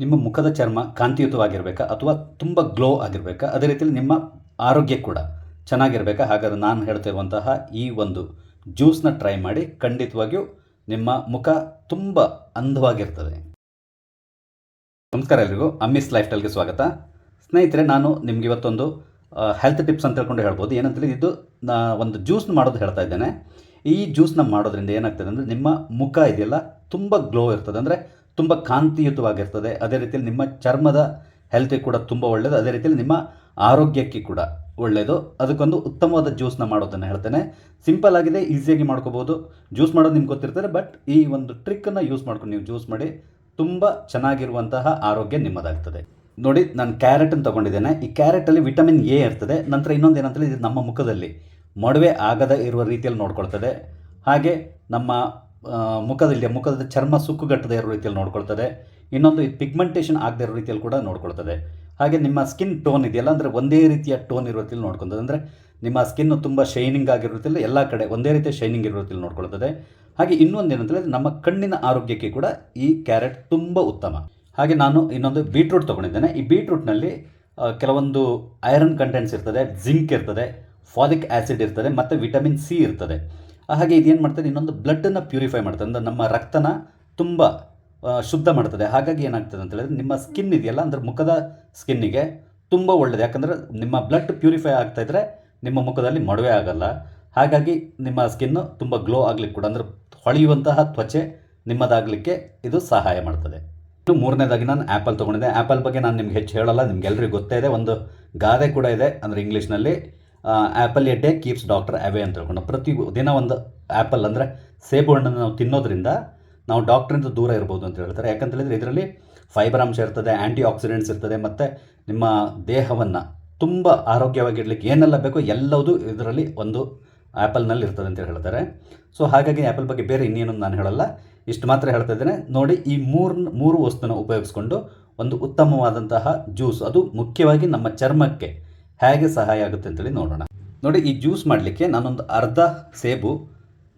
ನಿಮ್ಮ ಮುಖದ ಚರ್ಮ ಕಾಂತಿಯುತವಾಗಿರಬೇಕಾ ಅಥವಾ ತುಂಬ ಗ್ಲೋ ಆಗಿರಬೇಕಾ? ಅದೇ ರೀತಿಯಲ್ಲಿ ನಿಮ್ಮ ಆರೋಗ್ಯ ಕೂಡ ಚೆನ್ನಾಗಿರಬೇಕಾ? ಹಾಗಾದ್ರೆ ನಾನು ಹೇಳ್ತಿರುವಂತಹ ಈ ಒಂದು ಜ್ಯೂಸ್ನ ಟ್ರೈ ಮಾಡಿ ಖಂಡಿತವಾಗಿಯೂ ನಿಮ್ಮ ಮುಖ ತುಂಬ ಅಂದವಾಗಿರ್ತದೆ. ನಮಸ್ಕಾರ ಎಲ್ರಿಗೂ. ಅಮ್ಮಿಸ್ ಲೈಫ್ ಸ್ಟೈಲ್ಗೆ ಸ್ವಾಗತ. ಸ್ನೇಹಿತರೆ, ನಾನು ನಿಮ್ಗೆ ಇವತ್ತೊಂದು ಹೆಲ್ತ್ ಟಿಪ್ಸ್ ಅಂತ ಹೇಳ್ಕೊಂಡು ಹೇಳ್ಬೋದು. ಏನಂತೇಳಿ, ಇದು ಒಂದು ಜ್ಯೂಸ್ನ ಮಾಡೋದು ಹೇಳ್ತಾ ಇದ್ದೇನೆ. ಈ ಜ್ಯೂಸ್ನ ಮಾಡೋದ್ರಿಂದ ಏನಾಗ್ತದೆ ಅಂದರೆ ನಿಮ್ಮ ಮುಖ ಇದೆಯಲ್ಲ ತುಂಬ ಗ್ಲೋ ಇರ್ತದೆ. ಅಂದರೆ ತುಂಬ ಕಾಂತಿಯುತವಾಗಿರ್ತದೆ. ಅದೇ ರೀತಿಯಲ್ಲಿ ನಿಮ್ಮ ಚರ್ಮದ ಹೆಲ್ತಿಗೆ ಕೂಡ ತುಂಬ ಒಳ್ಳೆಯದು ಅದೇ ರೀತಿಯಲ್ಲಿ ನಿಮ್ಮ ಆರೋಗ್ಯಕ್ಕೆ ಕೂಡ ಒಳ್ಳೆಯದು ಅದಕ್ಕೊಂದು ಉತ್ತಮವಾದ ಜ್ಯೂಸ್ನ ಮಾಡೋದನ್ನು ಹೇಳ್ತೇನೆ. ಸಿಂಪಲ್ ಆಗಿದೆ ಈಸಿಯಾಗಿ ಮಾಡ್ಕೋಬೋದು ಜ್ಯೂಸ್ ಮಾಡೋದು ನಿಮ್ಗೆ ಗೊತ್ತಿರ್ತಾರೆ ಬಟ್ ಈ ಒಂದು ಟ್ರಿಕ್ಕನ್ನು ಯೂಸ್ ಮಾಡ್ಕೊಂಡು ನೀವು ಜ್ಯೂಸ್ ಮಾಡಿ ತುಂಬ ಚೆನ್ನಾಗಿರುವಂತಹ ಆರೋಗ್ಯ ನಿಮ್ಮದಾಗ್ತದೆ. ನೋಡಿ, ನಾನು ಕ್ಯಾರೆಟನ್ನು ತೊಗೊಂಡಿದ್ದೇನೆ. ಈ ಕ್ಯಾರೆಟಲ್ಲಿ ವಿಟಮಿನ್ ಎ ಇರ್ತದೆ. ನಂತರ ಇನ್ನೊಂದು ಏನಂತೇಳಿ ಇದು ನಮ್ಮ ಮುಖದಲ್ಲಿ ಮೊಡವೆ ಆಗದ ಇರುವ ರೀತಿಯಲ್ಲಿ ನೋಡ್ಕೊಳ್ತದೆ. ಹಾಗೆ ನಮ್ಮ ಮುಖದಲ್ಲಿ ಮುಖದ ಚರ್ಮ ಸುಕ್ಕುಗಟ್ಟದೇ ಇರೋ ರೀತಿಯಲ್ಲಿ ನೋಡ್ಕೊಳ್ತದೆ. ಇನ್ನೊಂದು ಪಿಗ್ಮೆಂಟೇಷನ್ ಆಗದೇ ಇರೋ ರೀತಿಯಲ್ಲಿ ಕೂಡ ನೋಡ್ಕೊಳ್ತದೆ. ಹಾಗೆ ನಿಮ್ಮ ಸ್ಕಿನ್ ಟೋನ್ ಇದೆಯಲ್ಲ, ಅಂದರೆ ಒಂದೇ ರೀತಿಯ ಟೋನ್ ಇರೋ ರೀತಿಯಲ್ಲಿ ನೋಡ್ಕೊಳ್ತದೆ. ಅಂದರೆ ನಿಮ್ಮ ಸ್ಕಿನ್ನು ತುಂಬ ಶೈನಿಂಗ್ ಆಗಿರೋ ರೀತಿಯಲ್ಲಿ ಎಲ್ಲ ಕಡೆ ಒಂದೇ ರೀತಿಯ ಶೈನಿಂಗ್ ಇರೋ ರೀತಿಯಲ್ಲಿ ನೋಡ್ಕೊಳ್ತದೆ. ಹಾಗೆ ಇನ್ನೊಂದು ಏನಂತಂದರೆ ನಮ್ಮ ಕಣ್ಣಿನ ಆರೋಗ್ಯಕ್ಕೆ ಕೂಡ ಈ ಕ್ಯಾರೆಟ್ ತುಂಬ ಉತ್ತಮ. ಹಾಗೆ ನಾನು ಇನ್ನೊಂದು ಬೀಟ್ರೂಟ್ ತೊಗೊಂಡಿದ್ದೇನೆ. ಈ ಬೀಟ್ರೂಟ್ನಲ್ಲಿ ಕೆಲವೊಂದು ಐರನ್ ಕಂಟೆಂಟ್ಸ್ ಇರ್ತದೆ, ಜಿಂಕ್ ಇರ್ತದೆ, ಫಾಲಿಕ್ ಆ್ಯಸಿಡ್ ಇರ್ತದೆ, ಮತ್ತು ವಿಟಮಿನ್ ಸಿ ಇರ್ತದೆ. ಹಾಗೆ ಇದೇನು ಮಾಡ್ತದೆ? ಇನ್ನೊಂದು ಬ್ಲಡ್ಡನ್ನು ಪ್ಯೂರಿಫೈ ಮಾಡ್ತದೆ. ಅಂದರೆ ನಮ್ಮ ರಕ್ತನ ತುಂಬ ಶುದ್ಧ ಮಾಡ್ತದೆ. ಹಾಗಾಗಿ ಏನಾಗ್ತದೆ ಅಂತ ಹೇಳಿದ್ರೆ ನಿಮ್ಮ ಸ್ಕಿನ್ ಇದೆಯಲ್ಲ, ಅಂದರೆ ಮುಖದ ಸ್ಕಿನ್ನಿಗೆ ತುಂಬ ಒಳ್ಳೆಯದು ಯಾಕಂದರೆ ನಿಮ್ಮ ಬ್ಲಡ್ ಪ್ಯೂರಿಫೈ ಆಗ್ತಾ ಇದ್ದರೆ ನಿಮ್ಮ ಮುಖದಲ್ಲಿ ಮಡುವೆ ಆಗಲ್ಲ. ಹಾಗಾಗಿ ನಿಮ್ಮ ಸ್ಕಿನ್ನು ತುಂಬ ಗ್ಲೋ ಆಗಲಿಕ್ಕೆ ಕೂಡ, ಅಂದರೆ ಹೊಳೆಯುವಂತಹ ತ್ವಚೆ ನಿಮ್ಮದಾಗಲಿಕ್ಕೆ ಇದು ಸಹಾಯ ಮಾಡ್ತದೆ. ಇನ್ನು ಮೂರನೇದಾಗಿ ನಾನು ಆ್ಯಪಲ್ ತೊಗೊಂಡಿದ್ದೆ. ಆ್ಯಪಲ್ ಬಗ್ಗೆ ನಾನು ನಿಮ್ಗೆ ಹೆಚ್ಚು ಹೇಳಲ್ಲ. ನಿಮಗೆಲ್ಲರಿಗೂ ಗೊತ್ತೇ ಇದೆ. ಒಂದು ಗಾದೆ ಕೂಡ ಇದೆ. ಅಂದರೆ ಇಂಗ್ಲೀಷ್ನಲ್ಲಿ apple a day keeps doctor away ಅಂತ ಹೇಳ್ಕೊಂಡು ಪ್ರತಿ ದಿನ ಒಂದು ಆ್ಯಪಲ್ ಅಂದರೆ ಸೇಬು ಹಣ್ಣನ್ನು ನಾವು ತಿನ್ನೋದ್ರಿಂದ ನಾವು ಡಾಕ್ಟ್ರಿಂದ ದೂರ ಇರ್ಬೋದು ಅಂತ ಹೇಳ್ತಾರೆ. ಯಾಕಂತ ಹೇಳಿದ್ರೆ ಇದರಲ್ಲಿ ಫೈಬರ್ ಅಂಶ ಇರ್ತದೆ ಆ್ಯಂಟಿ ಆಕ್ಸಿಡೆಂಟ್ಸ್ ಇರ್ತದೆ, ಮತ್ತು ನಿಮ್ಮ ದೇಹವನ್ನು ತುಂಬ ಆರೋಗ್ಯವಾಗಿರ್ಲಿಕ್ಕೆ ಏನೆಲ್ಲ ಬೇಕೋ ಎಲ್ಲವೂ ಇದರಲ್ಲಿ ಒಂದು ಆ್ಯಪಲ್ನಲ್ಲಿ ಇರ್ತದೆ ಅಂತ ಹೇಳ್ತಾರೆ. ಸೊ ಹಾಗಾಗಿ ಆ್ಯಪಲ್ ಬಗ್ಗೆ ಬೇರೆ ಇನ್ನೇನು ನಾನು ಹೇಳಲ್ಲ. ಇಷ್ಟು ಮಾತ್ರ ಹೇಳ್ತಾ ಇದ್ದೇನೆ. ನೋಡಿ, ಈ ಮೂರು ಮೂರು ವಸ್ತುನ ಉಪಯೋಗಿಸ್ಕೊಂಡು ಒಂದು ಉತ್ತಮವಾದಂತಹ ಜ್ಯೂಸ್. ಅದು ಮುಖ್ಯವಾಗಿ ನಮ್ಮ ಚರ್ಮಕ್ಕೆ ಹೇಗೆ ಸಹಾಯ ಆಗುತ್ತೆ ಅಂತೇಳಿ ನೋಡೋಣ. ನೋಡಿ, ಈ ಜ್ಯೂಸ್ ಮಾಡಲಿಕ್ಕೆ ನಾನೊಂದು ಅರ್ಧ ಸೇಬು,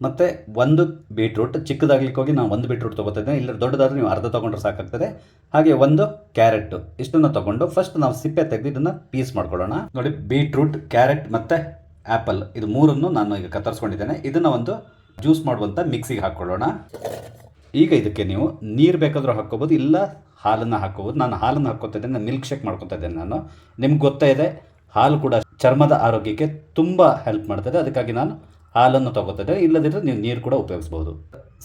ಮತ್ತು ಒಂದು ಬೀಟ್ರೂಟ್, ಚಿಕ್ಕದಾಗ್ಲಿಕ್ಕೆ ಹೋಗಿ ನಾನು ಒಂದು ಬೀಟ್ರೂಟ್ ತೊಗೋತಾ ಇದ್ದೇನೆ. ಇಲ್ಲ ದೊಡ್ಡದಾದ್ರೆ ನೀವು ಅರ್ಧ ತೊಗೊಂಡ್ರೆ ಸಾಕಾಗ್ತದೆ. ಹಾಗೆ ಒಂದು ಕ್ಯಾರೆಟ್, ಇಷ್ಟನ್ನು ತೊಗೊಂಡು ಫಸ್ಟ್ ನಾವು ಸಿಪ್ಪೆ ತೆಗೆದು ಇದನ್ನು ಪೀಸ್ ಮಾಡ್ಕೊಳ್ಳೋಣ. ನೋಡಿ, ಬೀಟ್ರೂಟ್, ಕ್ಯಾರೆಟ್ ಮತ್ತು ಆ್ಯಪಲ್ ಇದು ಮೂರನ್ನು ನಾನು ಈಗ ಕತ್ತರಿಸ್ಕೊಂಡಿದ್ದೇನೆ. ಇದನ್ನು ಒಂದು ಜ್ಯೂಸ್ ಮಾಡುವಂಥ ಮಿಕ್ಸಿಗೆ ಹಾಕ್ಕೊಳ್ಳೋಣ ಈಗ ಇದಕ್ಕೆ ನೀವು ನೀರು ಬೇಕಾದರೂ ಹಾಕ್ಕೋಬೋದು, ಇಲ್ಲ ಹಾಲನ್ನು ಹಾಕ್ಕೋಬೋದು. ನಾನು ಹಾಲನ್ನು ಹಾಕ್ಕೊತಾ ಇದ್ದೇನೆ ಮಿಲ್ಕ್ ಶೇಕ್ ಮಾಡ್ಕೊತಾ ಇದ್ದೇನೆ ನಾನು. ನಿಮ್ಗೆ ಗೊತ್ತಾ ಇದೆ ಹಾಲು ಕೂಡ ಚರ್ಮದ ಆರೋಗ್ಯಕ್ಕೆ ತುಂಬ ಹೆಲ್ಪ್ ಮಾಡ್ತದೆ. ಅದಕ್ಕಾಗಿ ನಾನು ಹಾಲನ್ನು ತಗೋತಿದ್ದೆ ಇಲ್ಲದಿದ್ದರೆ ನೀವು ನೀರು ಕೂಡ ಉಪಯೋಗಿಸ್ಬೋದು.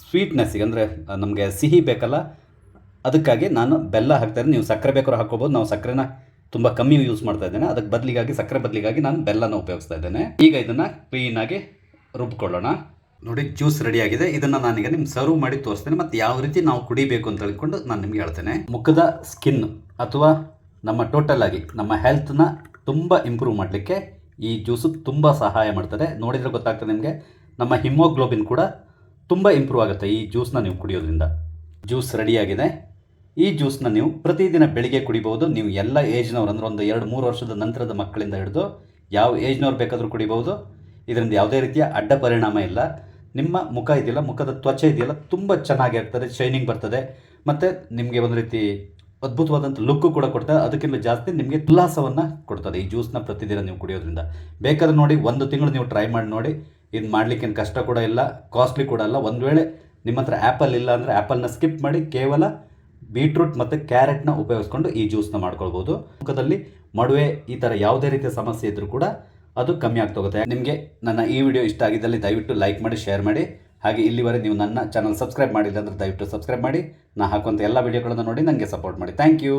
ಸ್ವೀಟ್ನೆಸ್ಸಿಗೆ ಅಂದರೆ ನಮಗೆ ಸಿಹಿ ಬೇಕಲ್ಲ, ಅದಕ್ಕಾಗಿ ನಾನು ಬೆಲ್ಲ ಹಾಕ್ತಾ ಇದ್ದೀನಿ. ನೀವು ಸಕ್ಕರೆ ಬೇಕಾದ್ರೂ ಹಾಕ್ಕೋಬೋದು ನಾವು ಸಕ್ಕರೆನ ತುಂಬ ಕಮ್ಮಿ ಯೂಸ್ ಮಾಡ್ತಾ ಇದ್ದೇನೆ. ಅದಕ್ಕೆ ಬದಲಿಗಾಗಿ, ಸಕ್ಕರೆ ಬದಲಿಗಾಗಿ ನಾನು ಬೆಲ್ಲನ ಉಪಯೋಗಿಸ್ತಾ ಇದ್ದೇನೆ. ಈಗ ಇದನ್ನು ಕ್ಲೀನಾಗಿ ರುಬ್ಕೊಳ್ಳೋಣ. ನೋಡಿ ಜ್ಯೂಸ್ ರೆಡಿಯಾಗಿದೆ ಇದನ್ನು ನಾನೀಗ ನಿಮ್ಗೆ ಸರ್ವ್ ಮಾಡಿ ತೋರಿಸ್ತೇನೆ. ಮತ್ತು ಯಾವ ರೀತಿ ನಾವು ಕುಡಿಬೇಕು ಅಂತ ಹೇಳ್ಕೊಂಡು ನಾನು ನಿಮ್ಗೆ ಹೇಳ್ತೇನೆ. ಮುಖದ ಸ್ಕಿನ್ ಅಥವಾ ನಮ್ಮ ಟೋಟಲ್ ಆಗಿ ನಮ್ಮ ಹೆಲ್ತ್ನ ತುಂಬ ಇಂಪ್ರೂವ್ ಮಾಡಲಿಕ್ಕೆ ಈ ಜ್ಯೂಸು ತುಂಬ ಸಹಾಯ ಮಾಡ್ತದೆ. ನೋಡಿದರೆ ಗೊತ್ತಾಗ್ತದೆ ನಿಮಗೆ. ನಮ್ಮ ಹಿಮೋಗ್ಲೋಬಿನ್ ಕೂಡ ತುಂಬ ಇಂಪ್ರೂವ್ ಆಗುತ್ತೆ ಈ ಜ್ಯೂಸ್ನ ನೀವು ಕುಡಿಯೋದ್ರಿಂದ. ಜ್ಯೂಸ್ ರೆಡಿಯಾಗಿದೆ ಈ ಜ್ಯೂಸ್ನ ನೀವು ಪ್ರತಿದಿನ ಬೆಳಿಗ್ಗೆ ಕುಡಿಬೋದು ನೀವು ಎಲ್ಲ ಏಜ್ನವ್ರು ಅಂದರೆ ಒಂದು ಎರಡು ಮೂರು ವರ್ಷದ ನಂತರದ ಮಕ್ಕಳಿಂದ ಹಿಡಿದು ಯಾವ ಏಜ್ನವ್ರು ಬೇಕಾದರೂ ಕುಡಿಬಹುದು. ಇದರಿಂದ ಯಾವುದೇ ರೀತಿಯ ಅಡ್ಡ ಪರಿಣಾಮ ಇಲ್ಲ. ನಿಮ್ಮ ಮುಖ ಇದೆಯಲ್ಲ, ಮುಖದ ತ್ವಚೆ ಇದೆಯಲ್ಲ, ತುಂಬ ಚೆನ್ನಾಗಿರ್ತದೆ ಶೈನಿಂಗ್ ಬರ್ತದೆ. ಮತ್ತು ನಿಮಗೆ ಒಂದು ರೀತಿ ಅದ್ಭುತವಾದಂಥ ಲುಕ್ಕು ಕೂಡ ಕೊಡ್ತದೆ ಅದಕ್ಕಿಂತ ಜಾಸ್ತಿ ನಿಮಗೆ ಉಲ್ಲಾಸವನ್ನು ಕೊಡ್ತದೆ. ಈ ಜ್ಯೂಸ್ನ ಪ್ರತಿದಿನ ನೀವು ಕುಡಿಯೋದ್ರಿಂದ. ಬೇಕಾದ್ರೆ ನೋಡಿ, ಒಂದು ತಿಂಗಳು ನೀವು ಟ್ರೈ ಮಾಡಿ ನೋಡಿ. ಇದು ಮಾಡಲಿಕ್ಕೇನು ಕಷ್ಟ ಕೂಡ ಇಲ್ಲ ಕಾಸ್ಟ್ಲಿ ಕೂಡ ಅಲ್ಲ. ಒಂದು ವೇಳೆ ನಿಮ್ಮ ಹತ್ರ ಆ್ಯಪಲ್ ಇಲ್ಲ ಅಂದರೆ ಆ್ಯಪಲ್ನ ಸ್ಕಿಪ್ ಮಾಡಿ ಕೇವಲ ಬೀಟ್ರೂಟ್ ಮತ್ತು ಕ್ಯಾರೆಟ್ನ ಉಪಯೋಗಿಸ್ಕೊಂಡು ಈ ಜ್ಯೂಸ್ನ ಮಾಡ್ಕೊಳ್ಬೋದು. ಮುಖದಲ್ಲಿ ಮಡುವೆ ಈ ಥರ ಯಾವುದೇ ರೀತಿಯ ಸಮಸ್ಯೆ ಇದ್ದರೂ ಕೂಡ ಅದು ಕಮ್ಮಿ ಆಗ್ತೋಗುತ್ತೆ ನಿಮಗೆ ನನ್ನ ಈ ವಿಡಿಯೋ ಇಷ್ಟ ಆಗಿದ್ದಲ್ಲಿ ದಯವಿಟ್ಟು ಲೈಕ್ ಮಾಡಿ ಶೇರ್ ಮಾಡಿ. ಹಾಗೆ ಇಲ್ಲಿವರೆಗೆ ನೀವು ನನ್ನ ಚಾನಲ್ ಸಬ್ಸ್ಕ್ರೈಬ್ ಮಾಡಿಲ್ಲ ಅಂದರೆ ದಯವಿಟ್ಟು ಸಬ್ಸ್ಕ್ರೈಬ್ ಮಾಡಿ. ನಾನು ಹಾಕುವಂಥ ಎಲ್ಲ ವೀಡಿಯೋಗಳನ್ನು ನೋಡಿ ನನಗೆ ಸಪೋರ್ಟ್ ಮಾಡಿ. Thank you